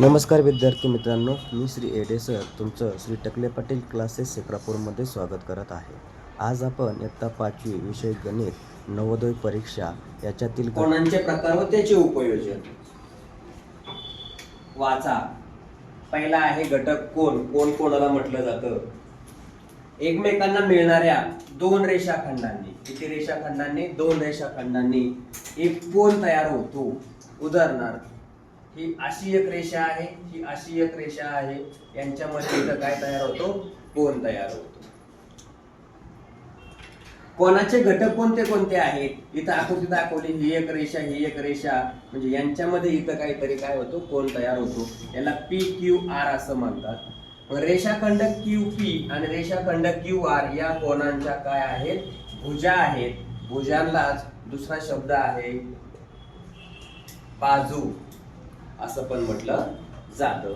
नमस्कार विद्यार्थी मित्रांनो मी श्री एडे सर. तुमचं श्री टकले पाटील क्लासेस सेक्रापूरमध्ये स्वागत करत आहे. आज आपण इयत्ता पाचवी विषय गणित नवोदय परीक्षा याच्यातील ग- कोणांचे प्रकार व त्याचे उपयोजन? वाचा. पहिला आहे घटक कोण? कोण कोणाला म्हटलं जातं? एकमेकांना मिळणाऱ्या दोन रेषाखंडांनी किती रेषाखंडांनी दोन रेषाखंडांनी एक कोण तयार होतो? उदाहरणार्थ ही अशी एक रेषा आहे ही अशी एक रेषा आहे. यांच्यामध्ये इथं काय तयार होतो? कोण तयार होतो? कोणाचे घटक कोणते कोणते आहेत? इथं आकृती दाखवली ही एक रेषा ही एक रेषा. म्हणजे यांच्यामध्ये इथं काहीतरी काय होतो? कोण तयार होतो? याला पी क्यू आर असं म्हणतात. रेषाखंड क्यू पी आणि रेषाखंड क्यू आर या कोणांच्या काय आहेत? भुजा आहेत. भुजांनाच दुसरा शब्द आहे. बाजू. असं पण म्हटलं जातं.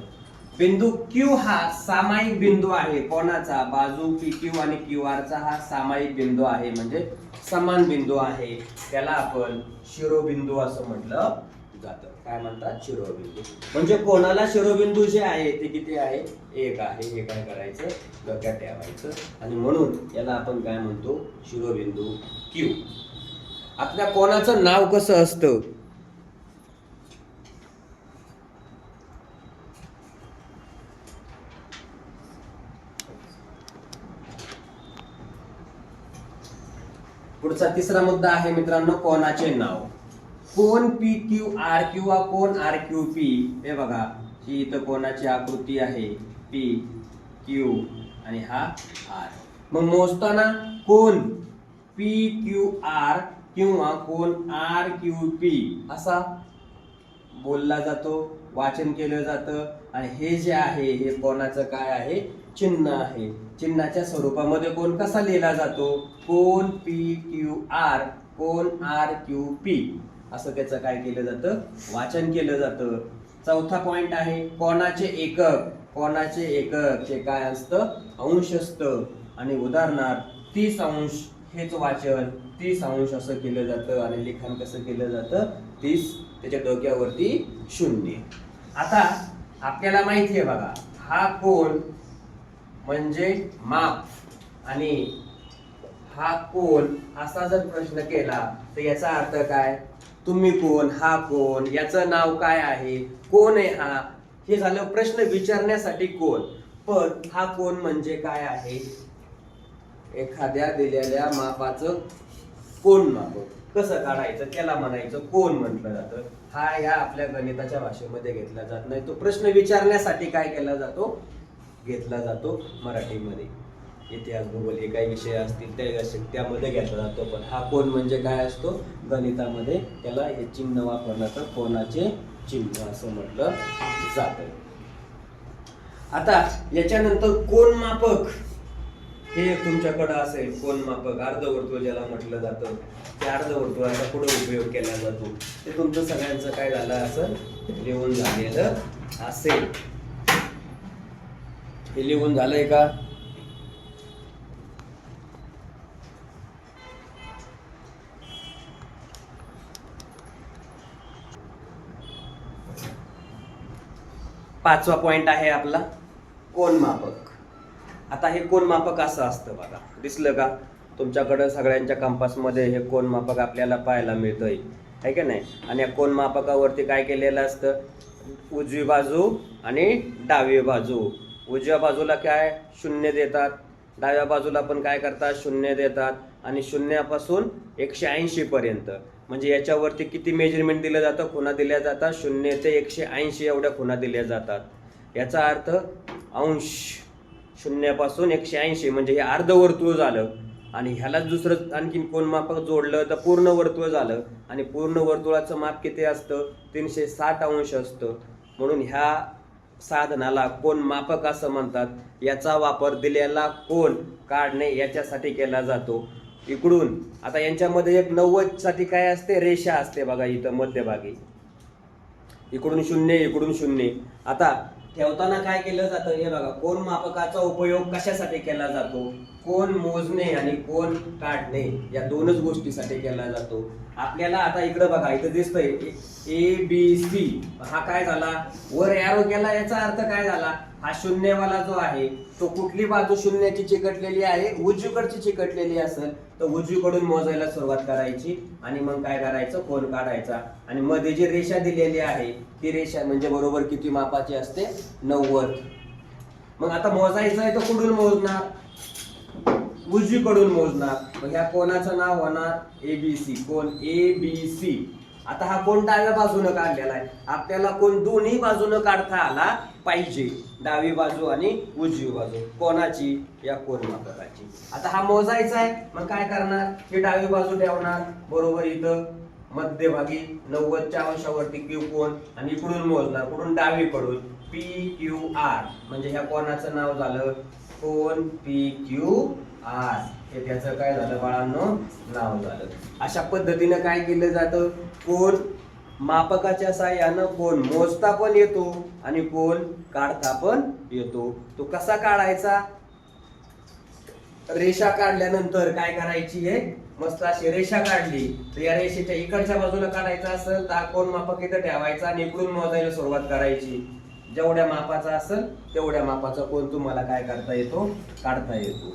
बिंदू क्यू हा सामायिक बिंदू आहे. कोणाचा? बाजू पी क्यू आणि क्यू आर चा हा सामायिक बिंदू आहे. म्हणजे समान बिंदू आहे. त्याला आपण शिरोबिंदू असं म्हटलं जातं. काय म्हणतात? शिरोबिंदू. म्हणजे कोणाला शिरोबिंदू जे आहे ते किती आहे? एक आहे. हे काय करायचं? डोक्यात ठेवायचं. आणि म्हणून याला आपण काय म्हणतो? शिरोबिंदू क्यू आपल्या कोणाचं नाव कसं असतं? पुढचा तिसरा मुद्दा आहे मित्रांनो कोणाचे नाव? कोण पी क्यू आर किंवा कोण आर क्यू पी हे बघा ही इथं कोणाची आकृती आहे? पी क्यू आणि हा आर मग मोजताना कोण पी क्यू आर किंवा कोण आर क्यू पी असा बोलला जातो वाचन केलं जातं. आणि हे जे आहे हे कोणाचं काय आहे? चिन्ह आहे. चिन्हाच्या स्वरूपामध्ये कोण कसा लिहिला जातो? कोण पी क्यू आर कोण आर क्यू पी असं त्याचं काय केलं जातं? वाचन केलं जातं. चौथा पॉइंट आहे कोणाचे एकक? कोणाचे एकक? हे काय असतं? अंश असतं आणि उदाहरणार्थ तीस अंश हेच वाचन. तीस अंश असं केलं जातं आणि लिखाण कसं केलं जातं? तीस त्याच्या डोक्यावरती शून्य. आता आपल्याला माहिती आहे बघा हा कोण म्हणजे माप. आणि हा कोण असा जर प्रश्न केला तर याचा अर्थ काय? तुम्ही कोण हा कोण याचं नाव काय आहे कोण आहे हा? हे झालं प्रश्न विचारण्यासाठी कोण? पण हा कोण म्हणजे काय आहे? एखाद्या दिलेल्या मापाचं कोण माप. कसं काढायचं? त्याला म्हणायचं कोण म्हटलं जातं. हा या आपल्या गणिताच्या भाषेमध्ये घेतला जात नाही. तो प्रश्न विचारण्यासाठी काय केला जातो? घेतला जातो मराठीमध्ये. इतिहास भूगोल हे काही विषय असतील त्या त्यामध्ये घेतला जातो. पण हा कोण म्हणजे काय असतो? गणितामध्ये त्याला हे चिन्ह वापरलं तर कोणाचे चिन्ह असं म्हटलं जातं आता याच्यानंतर कोण मापक? हे तुमच्याकडं असेल कोण मापक? अर्धवर्तुळ ज्याला म्हटलं जातं त्या अर्धवर्तुळाचा पुढे उपयोग केला जातो? ते तुमचं सगळ्यांचं काय झालं असं लिहून झालेलं असेल. हे लिहून झालंय का? पाचवा पॉइंट आहे आपला कोण मापक. आता हे कोण मापक असं असतं बघा. दिसलं का? तुमच्याकडं सगळ्यांच्या कंपासमध्ये हे कोण मापक आपल्याला पाहायला मिळतंय. आहे का नाही? आणि या कोण मापकावरती काय केलेलं असतं? उजवी बाजू आणि डावी बाजू. उजव्या बाजूला काय? शून्य देतात. डाव्या बाजूला पण काय करतात? शून्य देतात. आणि शून्यापासून एकशे ऐंशी पर्यंत. म्हणजे याच्यावरती किती मेजरमेंट दिलं जातं? खुणा दिल्या जातात. शून्य ते एकशे ऐंशी एवढ्या खुणा दिल्या जातात. याचा अर्थ अंश शून्यापासून एकशे ऐंशी म्हणजे हे अर्धवर्तुळ झालं. आणि ह्यालाच दुसरं आणखीन कोण मापक जोडलं? तर पूर्ण वर्तुळ झालं. आणि पूर्ण वर्तुळाचं माप किती असतं? तीनशे साठ अंश असतं. म्हणून ह्या साधनाला कोण मापक असं म्हणतात याचा वापर दिलेला कोण काढणे याच्यासाठी केला जातो. इकडून आता यांच्यामध्ये एक नव्वदसाठी काय असते? रेषा असते बघा इथं मध्यभागी. इकडून शून्य इकडून शून्य. आता ठेवताना काय केलं जातं? हे बघा कोण मापकाचा उपयोग कशासाठी केला जातो? कोण मोजणे आणि कोण काढणे या दोनच गोष्टीसाठी केला जातो. आपल्याला आता इकडं बघा इथं दिसतंय ए बी सी हा काय झाला? वर यारो केला याचा अर्थ काय झाला? हा शून्यवाला जो आहे तो कुठली बाजू शून्याची चिकटलेली आहे? उजवीकडची चिकटलेली असेल तर उजवीकडून मोजायला सुरुवात करायची आणि मग काय करायचं? कोण काढायचा? आणि मध्ये जी रेषा दिलेली आहे ती रेषा म्हणजे बरोबर किती मापाची असते? नव्वद. मग आता मोजायचं आहे तर कुठून मोजणार? उजवीकडून मोजणार. मग ह्या कोणाचं नाव होणार? ए बी सी कोण? ए बी सी आता हा कोण डाव्या बाजूनं काढलेला आहे? आपल्याला कोण दोन्ही बाजूनं काढता आला पाहिजे. डावी बाजू आणि उजवी बाजू. कोणाची? या कोण मापकाची आता हा मोजायचा आहे. मग काय करणार? ही डावी बाजू ठेवणार. बरोबर इथं. मध्यभागी नव्वदच्या अंशावरती क्यू कोण आणि इकडून मोजणार कुठून डावीकडून पी क्यू आर म्हणजे ह्या कोणाचं नाव झालं? कोण? पी क्यू आर हे त्याचं काय झालं बाळांनो? नाव झालं. अशा पद्धतीनं काय केलं जातं? कोण? मापकाच्या साह्यानं कोण मोजता पण येतो आणि कोण काढता पण येतो. तो कसा काढायचा? रेषा काढल्यानंतर काय करायची आहे मस्त अशी रेषा काढली. तर या रेषेच्या इकडच्या बाजूला काढायचा असेल तर कोण मापक इथं ठेवायचा आणि इकडून मोजायला सुरुवात करायची. जेवढ्या मापाचा असेल तेवढ्या मापाचा कोण तुम्हाला काय करता येतो? काढता येतो.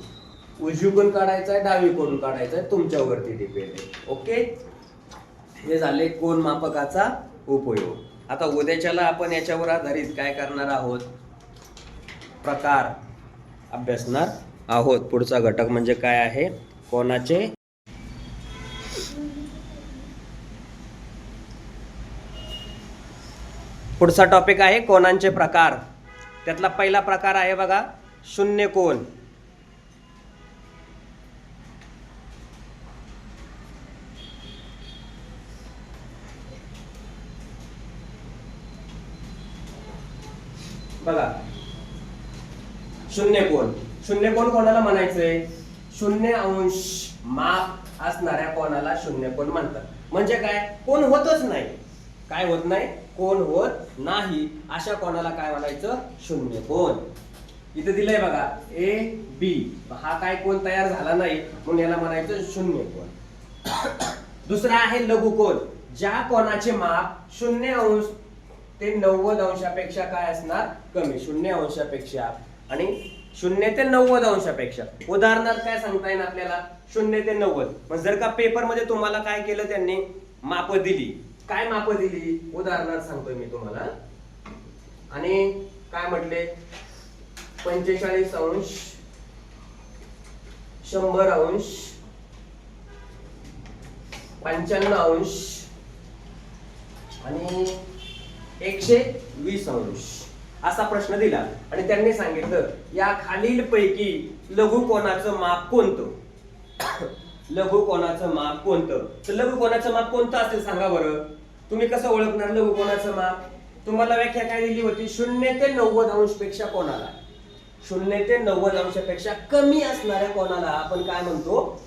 उजवीकडून काढायचा आहे डावीकडून काढायचा आहे तुमच्यावरती डिपेंड आहे. ओके? हे झाले कोण मापकाचा उपयोग. आता उद्याच्याला आपण याच्यावर आधारित काय करणार आहोत? प्रकार अभ्यासणार आहोत. पुढचा घटक म्हणजे काय आहे? कोणाचे पुढचा टॉपिक आहे कोणांचे प्रकार. त्यातला पहिला प्रकार आहे बघा शून्य कोण? बघा. शून्य कोण? शून्य कोण कोणाला म्हणायचंय? शून्य अंश माप असणाऱ्या कोणाला शून्य कोण म्हणतात. म्हणजे काय? कोण होतच नाही. काय होत नाही? कोण होत नाही अशा कोणाला काय म्हणायचं? शून्य कोण. इथं दिलंय बघा ए बी हा काय कोण तयार झाला नाही म्हणून याला म्हणायचं शून्य कोण. दुसरा आहे लघु कोण. ज्या कोणाचे माप शून्य अंश ते नव्वद अंशापेक्षा काय असणार? कमी शून्य अंशापेक्षा. आणि शून्य ते नव्वद अंशापेक्षा. उदाहरणार्थ काय सांगता येईल आपल्याला? शून्य ते नव्वद. जर का पेपरमध्ये तुम्हाला काय केलं त्यांनी? माप दिली. काय माप दिली? उदाहरणार्थ सांगतोय मी तुम्हाला. आणि काय म्हटले? पंचेचाळीस अंश शंभर अंश पंच्याण्णव अंश आणि एकशे वीस अंश असा प्रश्न दिला. आणि त्यांनी सांगितलं या खालील पैकी लघु कोणाचं माप कोणतं? लघु कोणाचं माप कोणतं? तर लघु कोणाचं माप कोणतं असेल सांगा बरं. तुम्ही कसं ओळखणार लघु कोणाचं माप तुम्हाला व्याख्या काय दिली होती? शून्य ते नव्वद अंशपेक्षा कोणाला? शून्य ते नव्वद अंशापेक्षा कमी असणाऱ्या कोणाला आपण काय म्हणतो?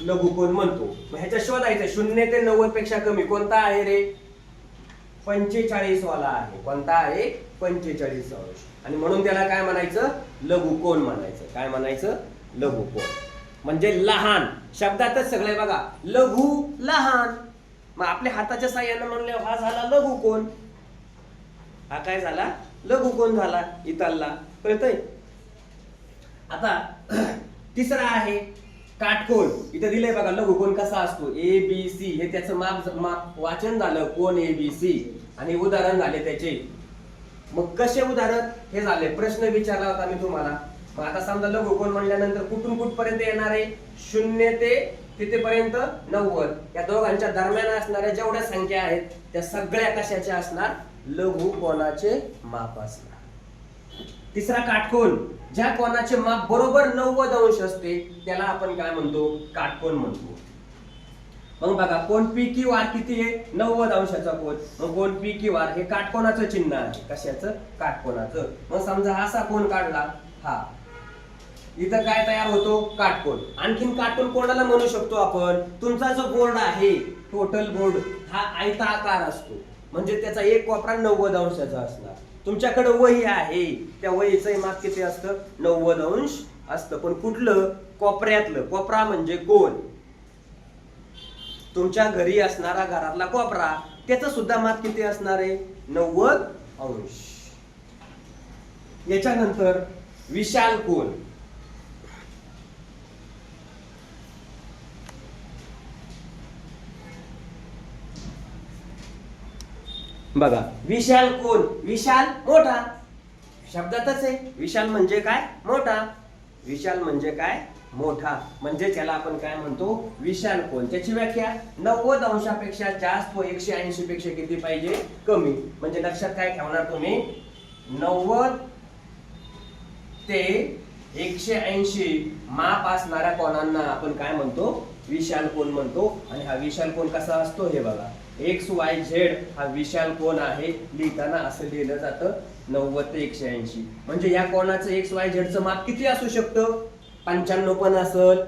लघुकोण म्हणतो? ह्याच्या शोधायचं. शून्य ते नव्वदपेक्षा कमी कोणता आहे रे? पंचेचाळीस वाला आहे. कोणता आहे? पंचेचाळीस अंश आणि म्हणून त्याला काय म्हणायचं? लघुकोण म्हणायचं. काय म्हणायचं? लघुकोण म्हणजे लहान. शब्दातच सगळे बघा. लघु लहान. मग आपल्या हाताच्या साह्यानं म्हणले हा झाला लघु कोण? हा काय झाला? लघु कोण झाला? इतालला कळतय? आता तिसरा आहे काटकोण इथं दिलंय बघा लघुकोण कसा असतो? ए बी सी हे त्याचं माप माप वाचन झालं कोण ए बी सी आणि उदाहरण झाले त्याचे. मग कसे उदाहरण? हे झाले. प्रश्न विचारला होता मी तुम्हाला. मग आता समजा लघुकोण म्हणल्यानंतर कुठून कुठपर्यंत येणार आहे? शून्य ते तिथेपर्यंत नव्वद. या दोघांच्या दरम्यान असणाऱ्या जेवढ्या संख्या आहेत त्या सगळ्या कशाच्या असणार? लघु कोणाचे माप असणार? तिसरा काटकोण ज्या कोणाचे माप बरोबर नव्वद अंश असते त्याला आपण काय म्हणतो? काटकोण म्हणतो. मग बघा कोण पी क्यू आर किती आहे? नव्वद अंशाचा कोण मग कोण पी क्यू आर हे काटकोणाचं चिन्ह आहे. कशाचं? काटकोणाचं मग समजा असा कोण काढला. हा. इथं काय तयार होतो? काटकोण आणखीन काटकोण कोणाला म्हणू शकतो आपण? तुमचा जो बोर्ड आहे टोटल बोर्ड हा आयता आकार असतो. म्हणजे त्याचा एक कोपरा नव्वद अंशाचा असणार. तुमच्याकडे वही आहे. त्या वहीचं माप किती असतं? नव्वद अंश असतं. पण कुठलं? कोपऱ्यातलं. कोपरा म्हणजे कोण तुमच्या घरी असणारा घरातला कोपरा त्याचं सुद्धा माप किती असणार आहे? नव्वद अंश. याच्यानंतर विशाल कोण बघा. विशाल कोण? विशाल मोठा. शब्दातच आहे. विशाल म्हणजे काय? मोठा. विशाल म्हणजे काय? मोठा. म्हणजे त्याला आपण काय म्हणतो? विशाल कोण? त्याची व्याख्या नव्वद अंशापेक्षा जास्त व एकशे ऐंशी पेक्षा किती पाहिजे? कमी. म्हणजे लक्षात काय ठेवणार तुम्ही? नव्वद ते एकशे ऐंशी माप असणाऱ्या कोणांना आपण काय म्हणतो? विशाल कोण म्हणतो आणि हा विशाल कोण कसा असतो हे बघा. एक्स वाय झेड हा विशाल कोण आहे लिहिताना असं लिहिलं जातं नव्वद ते एकशे ऐंशी. म्हणजे या कोणाचं एक्स वाय झेडचं माप किती असू शकतं? पंच्याण्णव पण असल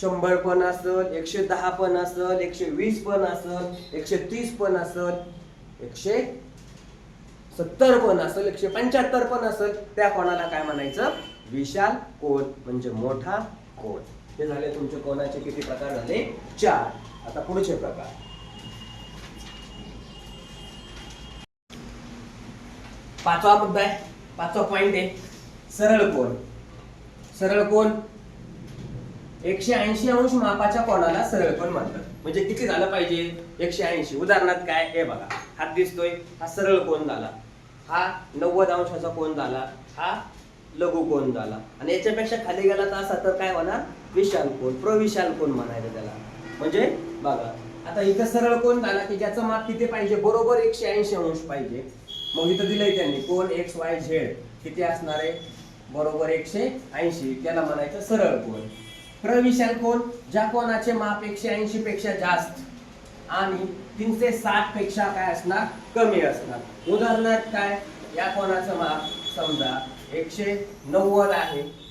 शंभर पण असल एकशे दहा पण असल एकशे वीस पण असल एकशे तीस पण असल एकशे सत्तर पण असेल एकशे पंच्याहत्तर पण असेल. त्या कोणाला काय म्हणायचं? विशाल कोण म्हणजे मोठा कोण. हे झाले तुमचे कोणाचे किती प्रकार झाले? चार. आता पुढचे प्रकार. पाचवा मुद्दा आहे. पाचवा पॉइंट आहे. सरळ कोण सरळ कोण एकशे ऐंशी अंश मापाच्या कोणाला सरळ कोण म्हणतात? म्हणजे किती झालं पाहिजे? एकशे ऐंशी. उदाहरणार्थ काय? हे बघा. हात दिसतोय. हा सरळ कोण झाला. हा नव्वद अंशाचा कोण झाला. हा लघु कोण झाला. आणि याच्यापेक्षा खाली गेला तर असा तर काय होणार? विशाल कोण? प्रविशाल कोण म्हणायचं त्याला? म्हणजे बघा आता इथं सरळ कोण झाला की ज्याचं माप किती पाहिजे? बरोबर एकशे ऐंशी अंश पाहिजे. मग इथं दिलंय त्यांनी कोण? एक्स वाय झेड किती असणार आहे? बरोबर एकशे ऐंशी. त्याला म्हणायचं सरळ कोण? प्रविशाल कोण? ज्या कोणाचे माप एकशे ऐंशी पेक्षा जास्त आणि तीनशे साठपेक्षा काय असणार? कमी असणार. उदाहरणार्थ काय? या कोणाचं माप समजा एकशे नव्वद आहे.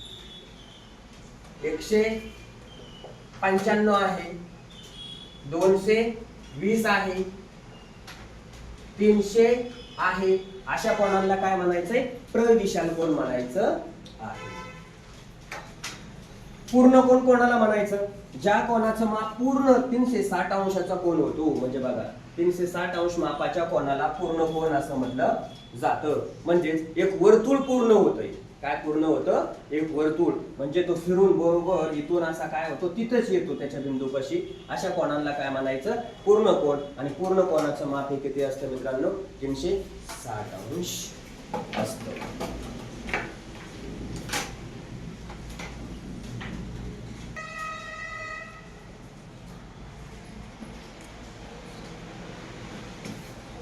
एकशे पंच्याण्णव आहे. दोनशे वीस आहे. तीनशे आहे. अशा कोणाला काय म्हणायचंय? प्रविशाल कोण म्हणायचं आहे? पूर्ण कोण कोणाला म्हणायचं? ज्या कोणाचं माप पूर्ण तीनशे साठ अंशाचा कोण होतो? म्हणजे बघा तीनशे साठ अंश मापाच्या कोणाला पूर्ण कोण असं म्हटलं जातं. म्हणजेच एक वर्तुळ पूर्ण होतंय. काय पूर्ण होतं? एक वर्तुळ. म्हणजे तो फिरून बरोबर इथून असा काय होतो? तिथंच येतो त्याच्या बिंदूपाशी. अशा कोणाला काय म्हणायचं? पूर्ण कोण. आणि पूर्ण कोणाचं माप हे किती असतं मित्रांनो? तीनशे साठ अंश असतं.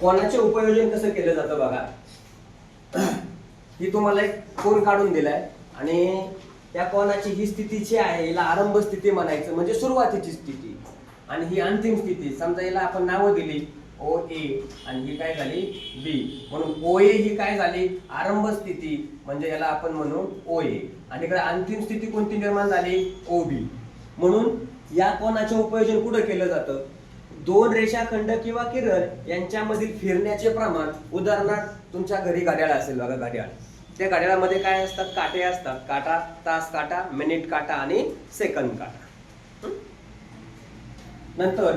कोणाचे उपयोजन कसं केलं जातं बघा? ही तुम्हाला एक कोण काढून दिलाय. आणि त्या कोणाची ही स्थिती जी आहे हिला आरंभ स्थिती म्हणायचं म्हणजे सुरुवातीची स्थिती. आणि ही अंतिम स्थिती समजा हिला आपण नावं दिली ओ ए आणि ही काय झाली? बी म्हणून ओ ए ही काय झाली? आरंभ स्थिती म्हणजे याला आपण म्हणू ओ ए आणि इकडे अंतिम स्थिती कोणती निर्माण झाली? ओ बी म्हणून या कोणाचे उपयोजन कुठं केलं जातं? दोन रेषाखंड किंवा किरण यांच्यामधील फिरण्याचे प्रमाण उदाहरणार्थ तुमच्या घरी घड्याळ असेल बघा घड्याळ. त्या घड्याळामध्ये काय असतात? काटे असतात. काटा तास काटा मिनिट काटा आणि सेकंद काटा. नंतर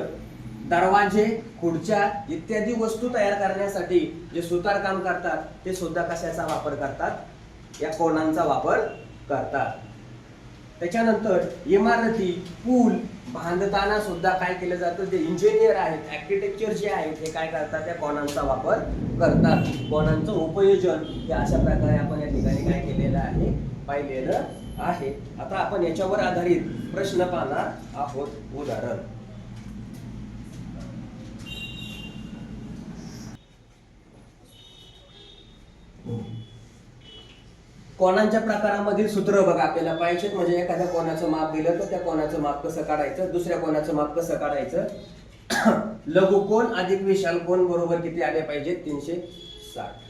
दरवाजे खुर्च्या इत्यादी वस्तू तयार करण्यासाठी जे सुतार काम करतात ते सुद्धा कशाचा वापर करतात? या कोणांचा वापर करतात? त्याच्यानंतर इमारती पूल बांधताना सुद्धा काय केलं जातं? जे इंजिनियर आहेत आर्किटेक्चर जे आहेत ते काय करतात? त्या कॉनांचा वापर करतात. कॉनांचं उपयोजन हे अशा प्रकारे आपण या ठिकाणी काय केलेलं आहे पाहिलेलं आहे. आता आपण याच्यावर आधारित प्रश्न पाहणार आहोत. उदाहरण. हो. कोणांच्या प्रकारामधील सूत्र बघा आपल्याला पाहिजेत. म्हणजे एखाद्या कोणाचं माप दिलं तर त्या कोणाचं माप कसं काढायचं? दुसऱ्या कोणाचं माप कसं काढायचं? लघु कोण अधिक विशाल कोण बरोबर किती आले पाहिजे तीनशे साठ.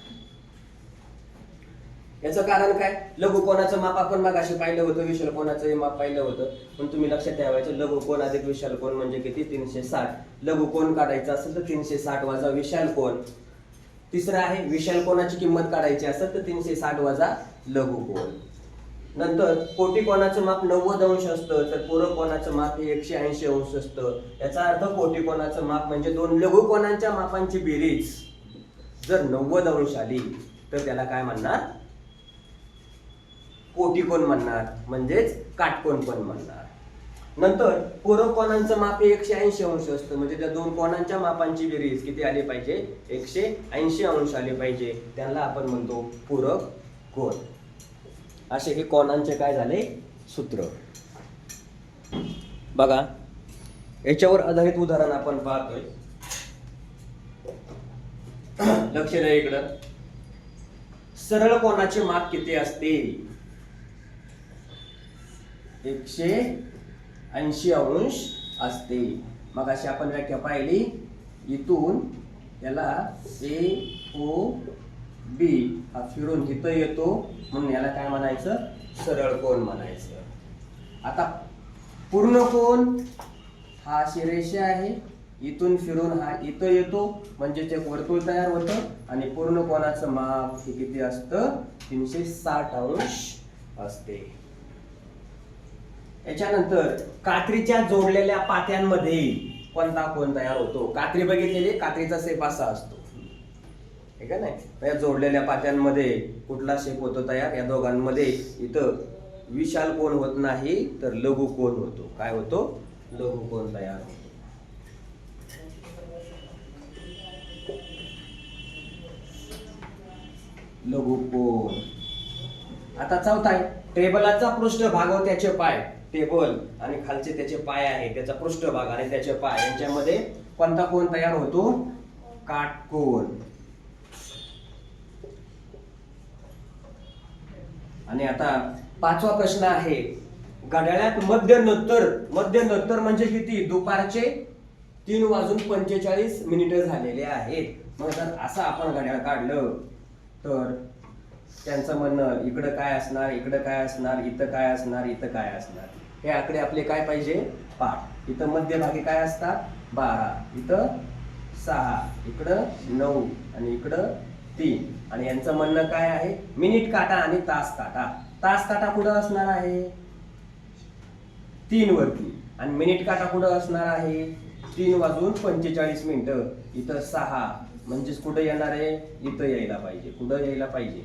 याचं कारण काय? लघु कोणाचं माप आपण मग अशी पाहिलं होतं विशाल कोणाचं माप पाहिलं होतं. पण तुम्ही लक्षात ठेवायचं लघु कोण अधिक विशाल कोण म्हणजे किती? तीनशे साठ. लघु कोण काढायचं असेल तर तीनशे साठ वजा विशाल कोण? तिसरं आहे विशाल कोणाची किंमत काढायची असेल तर तीनशे साठ वजा लघु कोण? नंतर कोटीकोणाचं माप नव्वद अंश असतं तर पूरक माप हे एकशे ऐंशी अंश असतं. याचा अर्थ कोटीकोणाचं माप म्हणजे दोन लघुकोणांच्या मापांची बेरीज. जर नव्वद अंश आली तर त्याला काय म्हणणार? कोटी कोण म्हणणार? म्हणजेच काटकोण पण म्हणणार? नंतर पूरक कोणांचं माप हे एकशे ऐंशी अंश असतं. म्हणजे त्या दोन कोणांच्या मापांची बेरीज किती आली पाहिजे? एकशे ऐंशी अंश आले पाहिजे. त्यांना आपण म्हणतो पूरक कोण. असे हे कॉनांचे काय झाले? सूत्र. बघा याच्यावर आधारित उदाहरण आपण पाहतोय. लक्ष द्या इकडं. सरळ कोणाचे माप किती असते एकशे ऐंशी अंश असते मग अशी आपण व्याख्या पाहिली. इथून याला ए ओ बी हा फिरून इथं येतो म्हणून याला काय म्हणायचं? सरळ कोण म्हणायचं. आता पूर्ण कोण हा अशी रेषा आहे. इथून फिरून हा इथं येतो म्हणजे ते वर्तुळ तयार होतं. आणि पूर्ण कोणाचं माप हे किती असतं? तीनशे साठ अंश असते. याच्यानंतर कात्रीच्या जोडलेल्या पात्यांमध्ये कोणता कोण तयार होतो? कात्री बघितलेली? कात्रीचा सेप असा असतो. ठीक आहे नाही? या जोडलेल्या पात्यांमध्ये कुठला शेप होतो तयार? या दोघांमध्ये इथं विशाल कोण होत नाही तर लघु कोण होतो? काय होतो? लघु कोण तयार होतो? लघु कोण? आता चौथा आहे. टेबलाचा पृष्ठभाग व त्याचे पाय. टेबल आणि खालचे त्याचे पाय आहे. त्याचा पृष्ठभाग आणि त्याचे पाय. यांच्यामध्ये कोणता कोण तयार होतो? काटकोण आणि आता पाचवा प्रश्न आहे घड्याळात मध्यनंतर मध्यनंतर म्हणजे किती? दुपारचे तीन वाजून पंचेचाळीस मिनिटं झालेले आहेत. मग जर असं आपण घड्याळ काढलं तर त्यांचं म्हणणं इकडं काय असणार इकडं काय असणार इथं काय असणार इथं काय असणार? हे आकडे आपले काय पाहिजे? पाठ इथं मध्यभागी काय असतात? बारा. इथं सहा. इकडं नऊ. आणि इकडं तीन. आणि यांचं म्हणणं काय आहे? मिनिट काटा आणि तास काटा. तास काटा कुठं असणार आहे? तीन वरती. आणि मिनिट काटा कुठं असणार आहे? तीन वाजून पंचेचाळीस मिनिटं. इथं सहा. म्हणजेच कुठं येणार आहे? इथं यायला पाहिजे. कुठं यायला पाहिजे?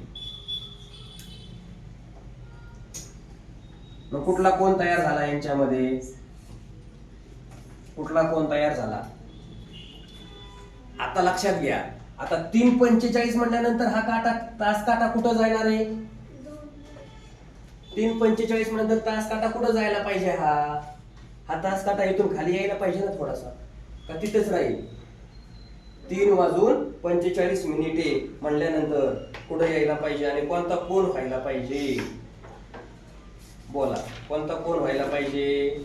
मग कुठला कोण तयार झाला यांच्यामध्ये? कुठला कोण तयार झाला? आता लक्षात घ्या. आता तीन पंचेचाळीस म्हटल्यानंतर हा काटा तास काटा कुठं जाणार आहे? तीन पंचेचाळीस नंतर तास काटा कुठं जायला पाहिजे हा? हा तास काटा इथून खाली यायला पाहिजे ना थोडासा. का तिथेच राहील? तीन वाजून पंचेचाळीस मिनिटे म्हणल्यानंतर कुठं यायला पाहिजे आणि कोणता कोण व्हायला पाहिजे? बोला कोणता कोण व्हायला पाहिजे?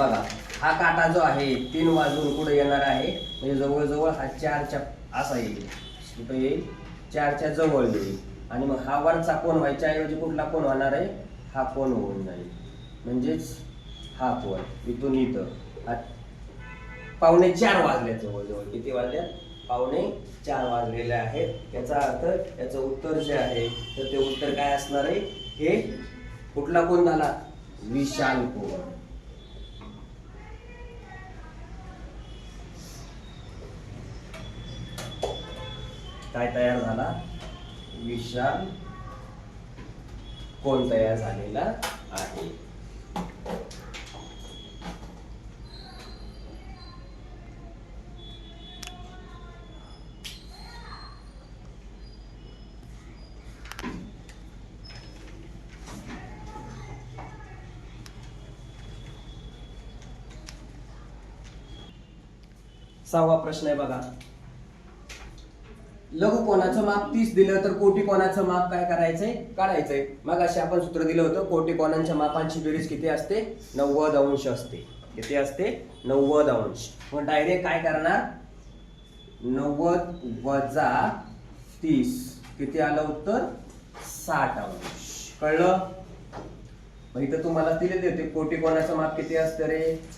बघा हा काटा जो आहे तीन वाजून कुठे येणार आहे. म्हणजे जवळजवळ हा चारच्या असा येईल. कुठं येईल. चारच्या जवळ येईल. आणि मग हा वरचा कोण व्हायच्या ऐवजी कुठला कोण होणार आहे? हा कोण होऊन जाईल. म्हणजेच हा कोण इथून इथं. हा पावणे चार वाजले जवळजवळ. किती वाजल्या पावणे चार वाजलेले आहेत. याचा अर्थ याचं उत्तर जे आहे तर ते उत्तर काय असणार आहे? हे कुठला कोण झाला? विशाल कोण काय तयार झाला? विशाल कोण तयार झालेला आहे? सहावा प्रश्न आहे बघा. लघु कोणाचं माप? तीस दिलं तर कोटी कोणाचं माप? काय करायचंय? काढायचंय. मग असे आपण सूत्र दिलं होतं कोटी कोणांच्या मापांची बेरीज किती असते? नव्वद अंश असते. किती असते? नव्वद अंश. मग डायरेक्ट काय करणार? नव्वद वजा तीस. किती आलं उत्तर? साठ अंश. कळलं? मग इथं तुम्हाला दिले देते. कोटी कोणाचं माप किती असतं रे?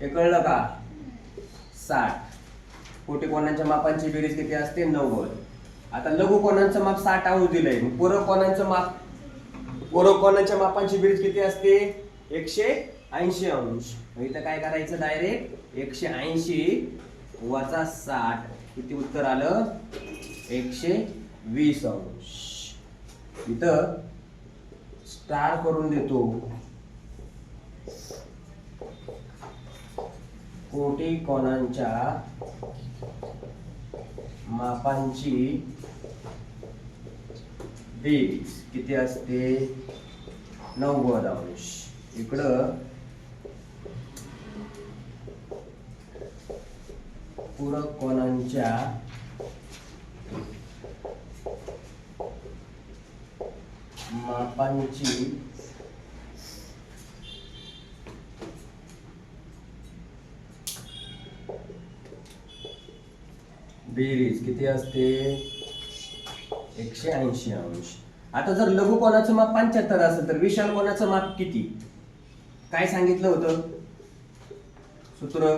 हे कळलं का? साठ. कोटी कोणांच्या मापांची बेरीज किती असते? नव्वद. आता लघु कोणांचं माप साठ आऊ दिलंय. मग पूरक कोणांचं माप पूरक कोणांच्या मापांची बेरीज किती असते? एकशे ऐंशी अंश. इथं काय करायचं डायरेक्ट एकशे ऐंशी वजा साठ. किती उत्तर आलं? एकशे वीस अंश. इथं स्टार करून देतो. कोटी कोणांच्या मापांची बेरीज किती असते? नव्वद अंश. इकडं पूरक कोणांच्या मापांची बेरीज किती असते? एकशे ऐंशी अंश. आता जर लघु कोणाचं माप पंच्याहत्तर असेल तर विशाल कोणाचं माप किती? काय सांगितलं होतं? सूत्र?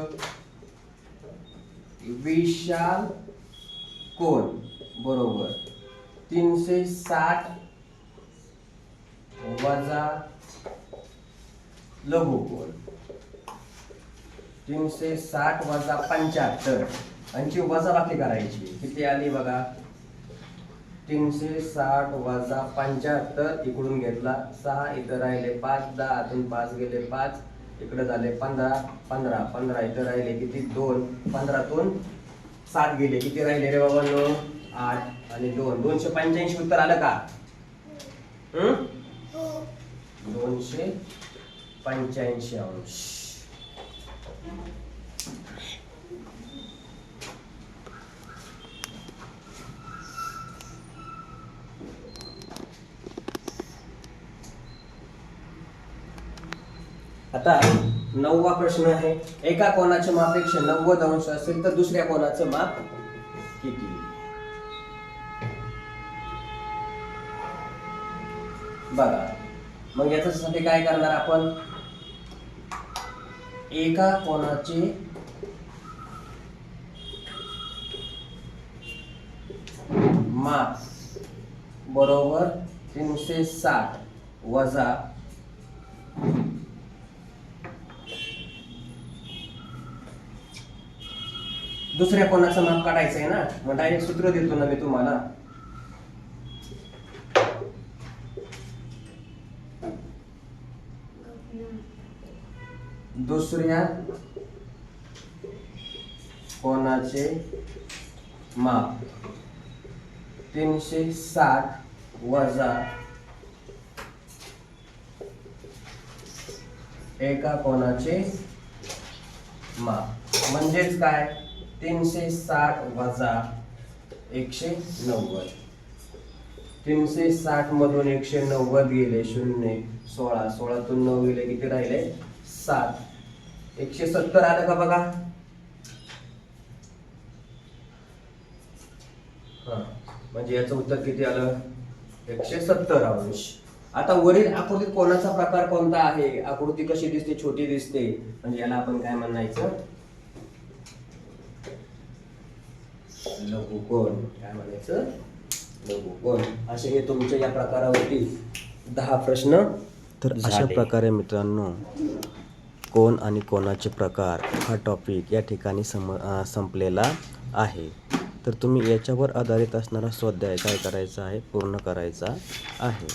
विशाल कोण? बरोबर. तीनशे साठ वजा लघु कोण? तीनशे साठ वजा पंच्याहत्तर. यांची वजाबाकी करायची. किती आली बघा? तीनशे साठ वजा पंच्याहत्तर इकडून घेतला. सहा इथं राहिले पाच दहा अजून पाच गेले पाच. इकडे झाले पंधरा पंधरा पंधरा इथं राहिले किती? दोन. पंधरातून सात गेले. किती राहिले रे बाबा नऊ? आठ आणि दोन. दोनशे पंच्याऐंशी उत्तर आलं का? दोनशे पंच्याऐंशी अंश. आता नववा प्रश्न आहे. एका कोणाच्या मापेक्षा नव्वद अंश असेल तर दुसऱ्या कोणाचं माप किती? बघा. मग याच्यासाठी काय करणार आपण? एका कोणाचे माप बरोबर तीनशे साठ वजा दुसऱ्या कोणाचं माप काढायचं आहे ना? मग डायरेक्ट सूत्र देतो ना मी तुम्हाला. दुसऱ्या कोणाचे माप? तीनशे साठ वजा एका कोणाचे माप? म्हणजेच काय? तीनशे साठ वजा एकशे नव्वद. तीनशे साठ मधून एकशे नव्वद गेले शून्य सोळा सोळातून नऊ गेले किती राहिले? सात. एकशे सत्तर आलं का बघा? हा म्हणजे याचं उत्तर किती आलं? एकशे सत्तर अंश. आता वरील आकृतीत कोणाचा प्रकार कोणता आहे? आकृती कशी दिसते? छोटी दिसते. म्हणजे याला आपण काय म्हणायचं? लघुकोण काय म्हणायचं? लघुकोण असे हे तुमच्या या प्रकारावरती दहा प्रश्न तर अशा झाले. प्रकारे मित्रांनो कोण आणि कोणाचे प्रकार हा टॉपिक या ठिकाणी सम अ, संपलेला आहे. तर तुम्ही याच्यावर आधारित असणारा स्वाध्याय काय करायचा आहे पूर्ण करायचा आहे.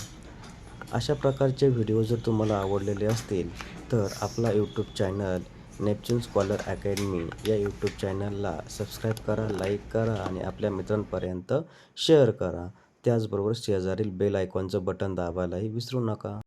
अशा प्रकारचे व्हिडिओ जर तुम्हाला आवडलेले असतील तर आपला YouTube channel Neptune Scholar Academy या यूट्यूब चॅनलला सबस्क्राईब करा लाईक करा आणि आपल्या मित्रांपर्यंत शेअर करा. त्याचबरोबर शेजारील बेल आयकॉनचं बटन दाबायलाही विसरू नका.